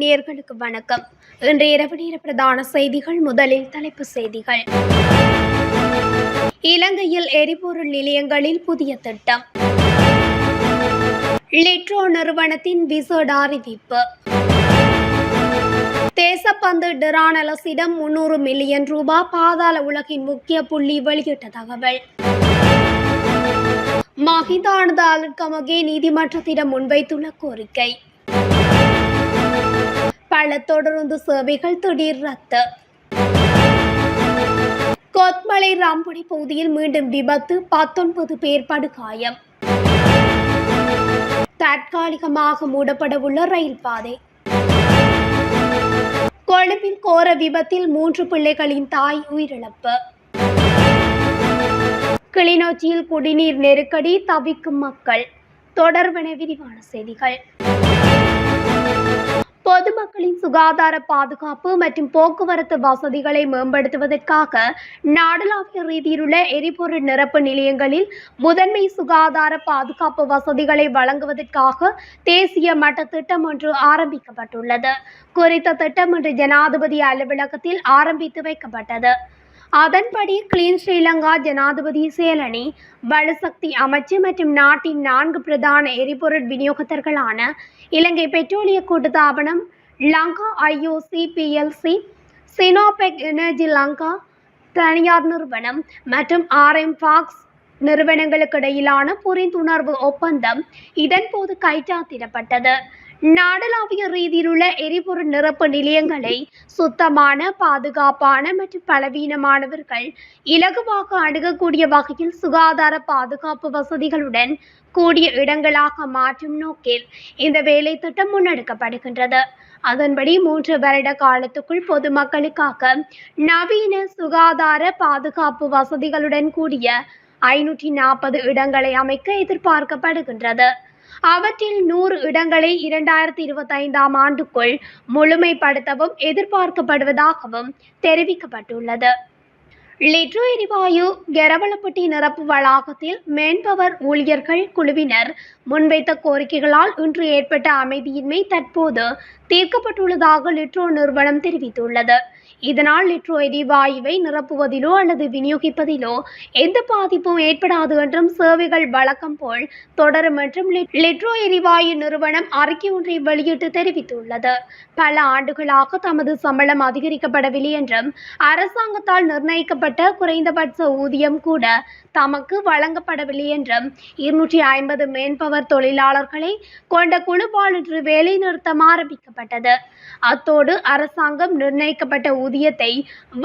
நேர்களுக்கு வணக்கம். இன்று இரவு நேர பிரதான செய்திகள் முதலில் தலைப்பு செய்திகள். இலங்கையில் எரிபொருள் நிலையங்களில் புதிய திட்டம். லிட்ரோ நிறுவனத்தின் விசேட அறிவிப்பு. தேசப்பந்து டிரானலசிடம் முன்னூறு மில்லியன் ரூபாய் பாதாள உலகின் முக்கிய புள்ளி வெளியிட்ட தகவல். மஹிதானந்த அலுக்கமகே நீதிமன்றத்திடம் முன்வைத்துள்ள கோரிக்கை. பல தொடருந்து சேவைகள் திடீர் ரத்து. கொத்மலை ராம்புடி பகுதியில் மீண்டும் விபத்து பத்தொன்பது பேர் படுகாயம் தற்காலிகமாக மூடப்படவுள்ள ரயில் பாதை. கொழும்பில் கோர விபத்தில் மூன்று பிள்ளைகளின் தாய் உயிரிழப்பு. கிளிநொச்சியில் குடிநீர் நெருக்கடி தவிக்கும் மக்கள். தொடர்பென விரிவான செய்திகள். பொதுமக்களின் சுகாதார பாதுகாப்பு மற்றும் போக்குவரத்து வசதிகளை மேம்படுத்துவதற்காக நாடளாவிய ரீதியிலுள்ள எரிபொருள் நிரப்பு நிலையங்களில் முதன்மை சுகாதார பாதுகாப்பு வசதிகளை வழங்குவதற்காக தேசிய மட்ட திட்டம் ஒன்று ஆரம்பிக்கப்பட்டுள்ளது. குறித்த திட்டம் இன்று ஜனாதிபதி அலுவலகத்தில் ஆரம்பித்து வைக்கப்பட்டது. அதன்படி கிளீன் ஸ்ரீலங்கா ஜனாதிபதி சேலனி வலுசக்தி அமைச்சு மற்றும் நாட்டின் நான்கு பிரதான எரிபொருள் விநியோகத்தர்களான இலங்கை பெட்ரோலிய கூட்டுத்தாபனம் Lanka IOC PLC Sinopec energy Lanka தனியார் நிறுவனம் மற்றும் ஆர்எம் ஃபாக்ஸ் நிறுவனங்களுக்கு இடையிலான புரிந்துணர்வு ஒப்பந்தம் இதன்போது கைச்சாத்திடப்பட்டது. நாடளாவிய ரீதியிலுள்ள எரிபொருள் நிரப்பு நிலையங்களை சுத்தமான பாதுகாப்பான மற்றும் பலவீனமானவர்கள் இலகுவாக அணுகக்கூடிய வகையில் சுகாதார பாதுகாப்பு வசதிகளுடன் கூடிய இடங்களாக மாற்றும் நோக்கில் இந்த வேலை திட்டம் முன்னெடுக்கப்படுகின்றது. அதன்படி மூன்று வருட காலத்துக்குள் பொதுமக்களுக்காக நவீன சுகாதார பாதுகாப்பு வசதிகளுடன் கூடிய ஐநூற்றி நாற்பது இடங்களை அமைக்க எதிர்பார்க்கப்படுகின்றது. அவற்றில் நூறு இடங்களை இரண்டாயிரத்தி இருபத்தி ஐந்தாம் ஆண்டுக்குள் முழுமைப்படுத்தவும் எதிர்பார்க்கப்படுவதாகவும் தெரிவிக்கப்பட்டுள்ளது. லிட்ரோ எரிவாயு கெரவலப்பட்டி நிரப்பு வளாகத்தில் மேன்பவர் ஊழியர்கள் குழுவினர் முன்வைத்த கோரிக்கைகளால் இன்று ஏற்பட்ட அமைதியின்மை தற்போது தீர்க்கப்பட்டுள்ளதாக லிட்ரோ நிறுவனம் தெரிவித்துள்ளது. இதனால் லிட்ரோ எரிவாயுவை நிரப்புவதிலோ அல்லது விநியோகிப்பதிலோ எந்த பாதிப்பும் ஏற்படாது என்றும் சேவைகள் வழக்கம் போல் தொடரும் என்றும் லிட்- லிட்ரோ எரிவாயு நிறுவனம் அறிக்கை ஒன்றை வெளியிட்டு தெரிவித்துள்ளது. பல ஆண்டுகளாக தமது சம்பளம் அதிகரிக்கப்படவில்லை என்றும் அரசாங்கத்தால் நிர்ணயிக்கப்பட்ட குறைந்தபட்ச ஊதியம் கூட தமக்கு வழங்கப்படவில்லை என்றும் இருநூற்றி ஐம்பது மேன்பவர் தொழிலாளர்களை கொண்ட குழுவால் இன்று வேலை நிறுத்தம் ஆரம்பிக்கப்பட்டது. அத்தோடு அரசாங்கம் நிர்ணயிக்கப்பட்ட ஊதியத்தை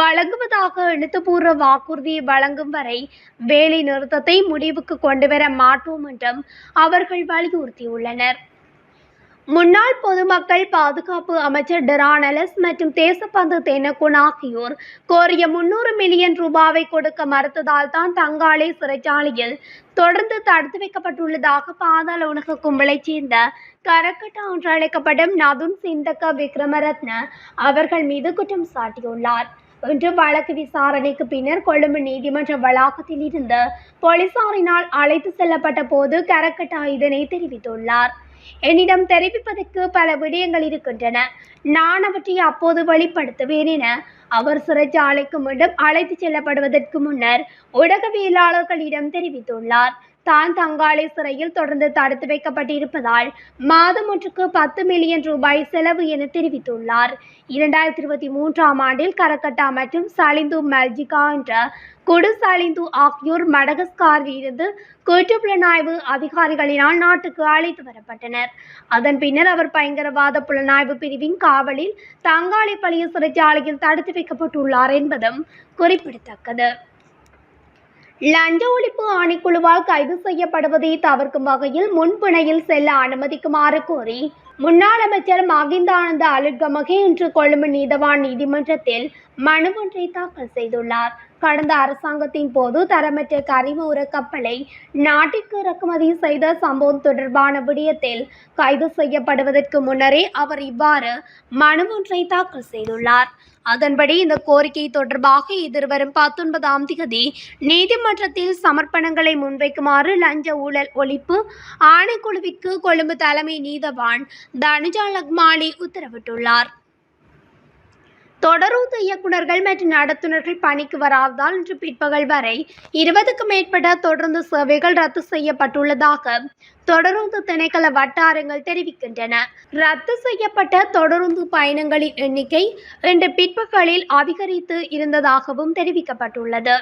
வழங்குவதாக எழுத்துப்பூர்வ வாக்குறுதியை வழங்கும் வரை வேலை நிறுத்தத்தை முடிவுக்கு கொண்டுவர மாட்டோம் என்றும் அவர்கள் வலியுறுத்தியுள்ளனர். முன்னாள் பொதுமக்கள் பாதுகாப்பு அமைச்சர் டெரானலஸ் மற்றும் தேசப்பந்து தெனகுன் ஆகியோர் கோரிய முன்னூறு மில்லியன் ரூபாவை கொடுக்க மறுத்ததால் தான் தங்காளை சிறைச்சாலையில் தொடர்ந்து தடுத்து வைக்கப்பட்டுள்ளதாக பாதாள உலக கும்பலைச் சேர்ந்த கரக்கட்டா என்று அழைக்கப்படும் நதுன் சிந்தக்க விக்ரமரத்ன அவர்கள் மீது குற்றம் சாட்டியுள்ளார். இன்று வழக்கு விசாரணைக்கு பின்னர் கொழும்பு நீதிமன்ற வளாகத்தில் இருந்து போலீசாரினால் அழைத்து செல்லப்பட்ட போது கரக்கட்டா இதனை தெரிவித்துள்ளார். என்னிடம் தெரிவிப்பதற்கு பல விடயங்கள் இருக்கின்றன. நான் அவற்றை அப்போது வெளிப்படுத்துவேன் என அவர் சிறைச்சாலைக்கு மீண்டும் அழைத்து செல்லப்படுவதற்கு முன்னர் ஊடகவியலாளர்களிடம் தெரிவித்துள்ளார். தான் தங்காளி சிறையில் தொடர்ந்து தடுத்து வைக்கப்பட்டிருப்பதால் மாதம் ஒன்றுக்கு பத்து மில்லியன் ரூபாய் செலவு என தெரிவித்துள்ளார். இரண்டாயிரத்தி இருபத்தி மூன்றாம் ஆண்டில் கரகட்டா மற்றும் சலிந்து மல்ஜிகா என்ற குடு சலிந்து ஆகியோர் மடகஸ்காரில் இருந்து குற்றப்புலனாய்வு அதிகாரிகளினால் நாட்டுக்கு அழைத்து வரப்பட்டனர். அதன் பின்னர் அவர் பயங்கரவாத புலனாய்வு பிரிவின் காவலில் தங்காளி பழைய சிறைச்சாலையில் தடுத்து வைக்கப்பட்டுள்ளார் என்பதும் குறிப்பிடத்தக்கது. லஞ்ச ஒழிப்பு ஆணைக்குழுவால் கைது செய்யப்படுவதை தவிர்க்கும் வகையில் முன்பிணையில் செல்ல அனுமதிக்குமாறு கோரி முன்னாள் அமைச்சர் மகிந்தானந்த அலுட்கமகே இன்று கொழும்பு நீதவான் நீதிமன்றத்தில் மனு ஒன்றை தாக்கல் செய்துள்ளார். கடந்த அரசாங்கத்தின் போது தரமற்ற கரிம உர கப்பலை நாட்டிற்கு இறக்குமதி செய்த சம்பவம் தொடர்பான விடயத்தில் கைது செய்யப்படுவதற்கு முன்னரே அவர் இவ்வாறு மனு ஒன்றை தாக்கல் செய்துள்ளார். அதன்படி இந்த கோரிக்கை தொடர்பாக எதிர்வரும் பத்தொன்பதாம் தேதி நீதிமன்றத்தில் சமர்ப்பணங்களை முன்வைக்குமாறு லஞ்ச ஊழல் ஒழிப்பு ஆணைக்குழுவிற்கு கொழும்பு தலைமை நீதவான் தனுஜா லக்மாலி உத்தரவிட்டுள்ளார். தொடரூந்து இயக்குநர்கள் மற்றும் நடத்துனர்கள் பணிக்கு வராததால் இன்று பிற்பகல் வரை இருபதுக்கும் மேற்பட்ட தொடர்ந்து சேவைகள் ரத்து செய்யப்பட்டுள்ளதாக தொடருந்து திணைக்கள வட்டாரங்கள் தெரிவிக்கின்றன. ரத்து செய்யப்பட்ட தொடருந்து பயணங்களின் எண்ணிக்கை இன்று பிற்பகலில் அதிகரித்து இருந்ததாகவும் தெரிவிக்கப்பட்டுள்ளது.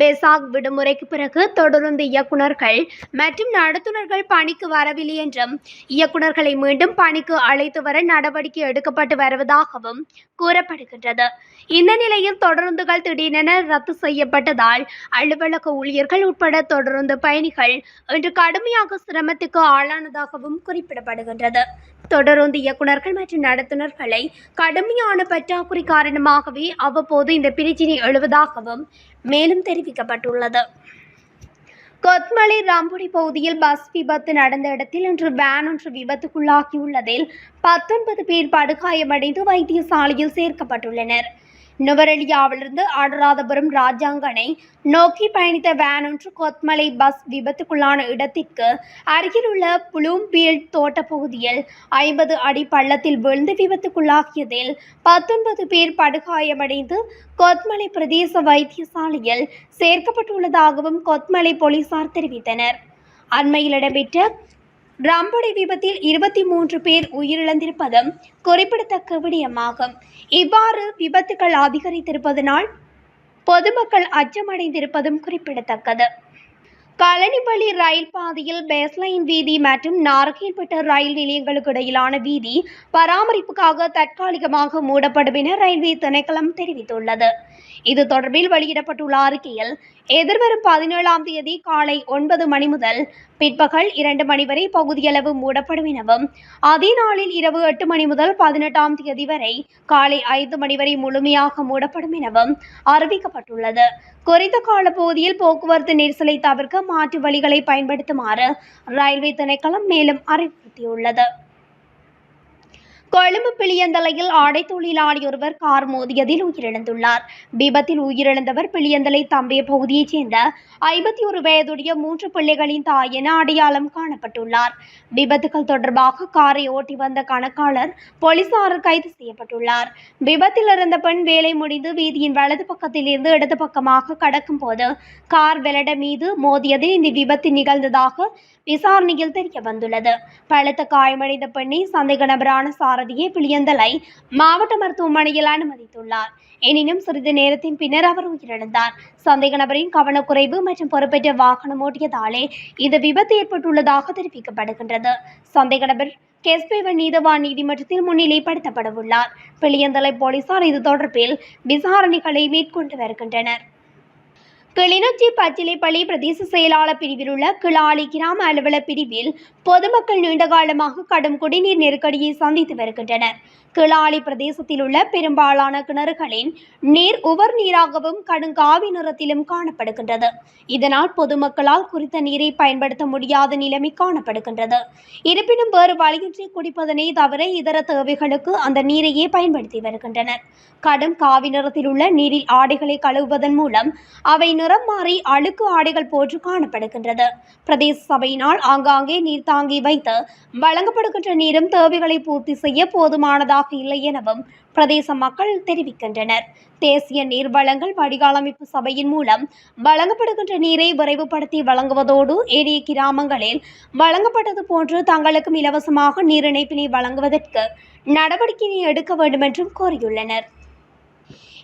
பெசாக் விடுமுறைக்கு பிறகு தொடருந்து இயக்குநர்கள் மற்றும் நடத்துனர்கள் பணிக்கு வரவில்லை என்றும் இயக்குநர்களை மீண்டும் பணிக்கு அழைத்து வர நடவடிக்கை எடுக்கப்பட்டு வருவதாகவும் கூறப்படுகின்றன. வருகின்றது இந்த நிலையில் தொடருந்துகள் திடீரென ரத்து செய்யப்பட்டதால் அலுவலக ஊழியர்கள் உட்பட தொடருந்து பயணிகள் இன்று கடுமையாக சிரமத்துக்கு ஆளானதாகவும் குறிப்பிடப்படுகின்றது. தொடருந்து இயக்குநர்கள் மற்றும் நடத்துனர்களை கடுமையான பற்றாக்குறை காரணமாகவே அவ்வப்போது இந்த பிரச்சினை எழுவதாகவும் மேலும் தெரிவிக்கப்பட்டுள்ளது. கொத்மலை ராம்புடி பகுதியில் பஸ் விபத்து நடந்த இடத்தில் இன்று வேன் ஒன்று விபத்துக்குள்ளாகியுள்ளதில் பத்தொன்பது பேர் படுகாயமடைந்து வைத்தியசாலையில் சேர்க்கப்பட்டுள்ளனர். நுவரெலியாவிலிருந்து அனுராதபுரம் ராஜாங்கனை நோக்கி பயணித்த வேன் ஒன்று கொத்மலை பஸ் விபத்துக்குள்ளான இடத்திற்கு அருகிலுள்ள புளூம்பீல்ட் தோட்ட பகுதியில் ஐம்பது அடி பள்ளத்தில் விழுந்து விபத்துக்குள்ளாகியதில் பத்தொன்பது பேர் படுகாயமடைந்து கொத்மலை பிரதேச வைத்தியசாலையில் சேர்க்கப்பட்டுள்ளதாகவும் கொத்மலை போலீசார் தெரிவித்தனர். அண்மையில் இடம்பெற்ற ரம்புடை விபத்தில் இருபத்தி மூன்று பேர் உயிரிழந்திருப்பதும் குறிப்பிடத்தக்க விடயமாகும் இவ்வாறு விபத்துகள் அதிகரித்திருப்பதனால் பொதுமக்கள் அச்சமடைந்திருப்பதும் குறிப்பிடத்தக்கது. கழனிப்பள்ளி ரயில் பாதையில் பேஸ்லைன் வீதி மற்றும் நாரகேன்பட்டு ரயில் நிலையங்களுக்கு இடையிலான வீதி பராமரிப்புக்காக தற்காலிகமாக மூடப்படும் என ரயில்வே திணைக்களம் தெரிவித்துள்ளது. இது தொடர்பில் வெளியிடப்பட்டுள்ள அறிக்கையில் எதிர்வரும் பதினேழாம் தேதி காலை ஒன்பது மணி முதல் பிற்பகல் இரண்டு மணி வரை பகுதியளவு மூடப்படும் எனவும் அதே நாளில் இரவு எட்டு மணி முதல் பதினெட்டாம் தேதி வரை காலை ஐந்து மணி வரை முழுமையாக மூடப்படும் எனவும் அறிவிக்கப்பட்டுள்ளது. குறித்த காலப்பகுதியில் போக்குவரத்து நெரிசலை தவிர்க்க மாற்று வழிகளை பயன்படுத்துமாறு ரயில்வே திணைக்களம் மேலும் அறிவுறுத்தியுள்ளது. கொழும்பு பிளியந்தலையில் ஆடை தொழிலாளி ஒருவர் கார் மோதியதில் உயிரிழந்துள்ளார். விபத்தில் உயிரிழந்தவர் பிளியந்தலை தம்பிய பகுதியைச் சேர்ந்த ஐம்பத்தி ஒரு வயதுடைய மூன்று பிள்ளைகளின் தாய் என அடையாளம் காணப்பட்டுள்ளார். விபத்துகள் தொடர்பாக காரை ஓட்டி வந்த கணக்காளர் போலீசாரர் கைது செய்யப்பட்டுள்ளார். விபத்தில் இருந்த பெண் வேலை முடிந்து வீதியின் வலது பக்கத்தில் இருந்து இடது பக்கமாக கடக்கும் போது கார் வெலட மீது மோதியதில் இந்த விபத்து நிகழ்ந்ததாக விசாரணையில் தெரிய வந்துள்ளது பலத்த காயமடைந்த பெண்ணை சந்தேக நபரான சாரதியை பிளியந்தலை. மாவட்ட மருத்துவமனையில் அனுமதித்துள்ளார். எனினும் சிறிது நேரத்தின் பின்னர் அவர் உயிரிழந்தார். சந்தேக நபரின் கவனக்குறைவு மற்றும் பொறுப்பேற்ற வாகனம் ஓட்டியதாலே இந்த விபத்து ஏற்பட்டுள்ளதாக தெரிவிக்கப்படுகின்றது. சந்தேக நபர் கெஸ்பேவன் நீதவான் நீதிமன்றத்தில் முன்னிலைப்படுத்தப்படவுள்ளார் பிளியந்தலை போலீசார் இது தொடர்பில் விசாரணைகளை மேற்கொண்டு வருகின்றனர். கிளிநொச்சி பச்சிலைப்பள்ளி பிரதேச செயலாளர் பிரிவில் உள்ள கிளாலி கிராம அலுவலர் பிரிவில் பொதுமக்கள் நீண்ட காலமாக கடும் குடிநீர் நெருக்கடியை சந்தித்து வருகின்றனர். கிளாலி பிரதேசத்தில் உள்ள பெரும்பாலான கிணறுகளின் நீர் உவர் நீராகவும் கடுங்காவி நிறத்திலும் காணப்படுகின்றது. இதனால் பொதுமக்களால் குறித்த நீரை பயன்படுத்த முடியாத நிலைமை காணப்படுகின்றது. இருப்பினும் வேறு வழியின்றி குடிப்பதனை தவிர இதர தேவைகளுக்கு அந்த நீரையே பயன்படுத்தி வருகின்றனர். கடும் காவி நிறத்தில் உள்ள நீரில் ஆடைகளை கழுவுவதன் மூலம் அவை நிறம் மாறி அழுக்கு ஆடைகள் போன்று காணப்படுகின்றது. பிரதேச சபையினால் ஆங்காங்கே நீர் தாங்கி வைத்து வழங்கப்படுகின்ற நீரும் தேவைகளை பூர்த்தி செய்ய போதுமானதாக இல்லை எனவும் பிரதேச மக்கள் தெரிவிக்கின்றனர். தேசிய நீர் வழங்கல் வடிகாலமைப்பு சபையின் மூலம் வழங்கப்படுகின்ற நீரை விரைவுபடுத்தி வழங்குவதோடு ஏனைய கிராமங்களில் வழங்கப்பட்டது போன்று தங்களுக்கும் இலவசமாக நீர் இணைப்பினை வழங்குவதற்கு நடவடிக்கையை எடுக்க வேண்டும் என்றும் கோரியுள்ளனர்.